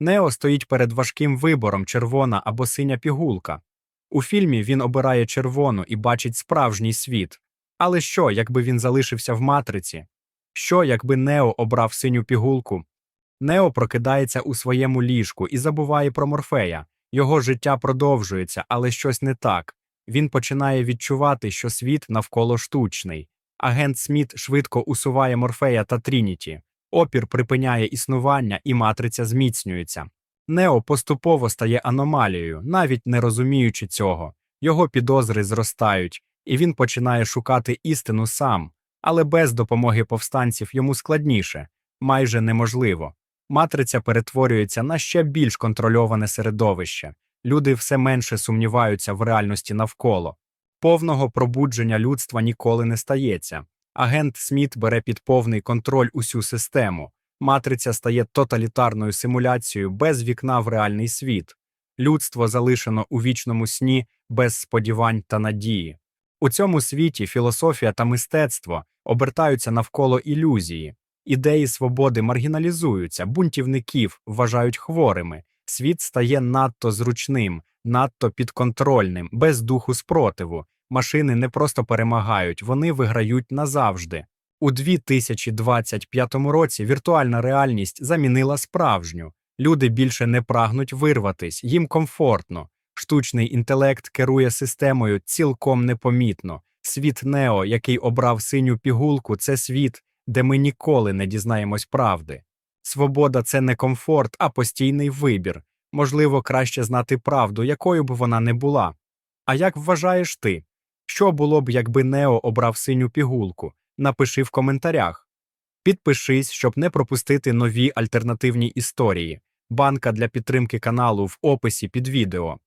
Нео стоїть перед важким вибором червона або синя пігулка. У фільмі він обирає червону і бачить справжній світ. Але що, якби він залишився в матриці? Що, якби Нео обрав синю пігулку? Нео прокидається у своєму ліжку і забуває про Морфея. Його життя продовжується, але щось не так. Він починає відчувати, що світ навколо штучний. Агент Сміт швидко усуває Морфея та Трініті. Опір припиняє існування і матриця зміцнюється. Нео поступово стає аномалією, навіть не розуміючи цього. Його підозри зростають, і він починає шукати істину сам, але без допомоги повстанців йому складніше, майже неможливо. Матриця перетворюється на ще більш контрольоване середовище. Люди все менше сумніваються в реальності навколо. Повного пробудження людства ніколи не стається. Агент Сміт бере під повний контроль усю систему. Матриця стає тоталітарною симуляцією без вікна в реальний світ. Людство залишено у вічному сні без сподівань та надії. У цьому світі філософія та мистецтво обертаються навколо ілюзії. Ідеї свободи маргіналізуються, бунтівників вважають хворими. Світ стає надто зручним, надто підконтрольним, без духу спротиву. Машини не просто перемагають, вони виграють назавжди. У 2025 році віртуальна реальність замінила справжню. Люди більше не прагнуть вирватись, їм комфортно. Штучний інтелект керує системою цілком непомітно. Світ Нео, який обрав синю пігулку, це світ, де ми ніколи не дізнаємось правди. Свобода це не комфорт, а постійний вибір. Можливо, краще знати правду, якою б вона не була. А як вважаєш ти? Що було б, якби Нео обрав синю пігулку? Напиши в коментарях. Підпишись, щоб не пропустити нові альтернативні історії. Банка для підтримки каналу в описі під відео.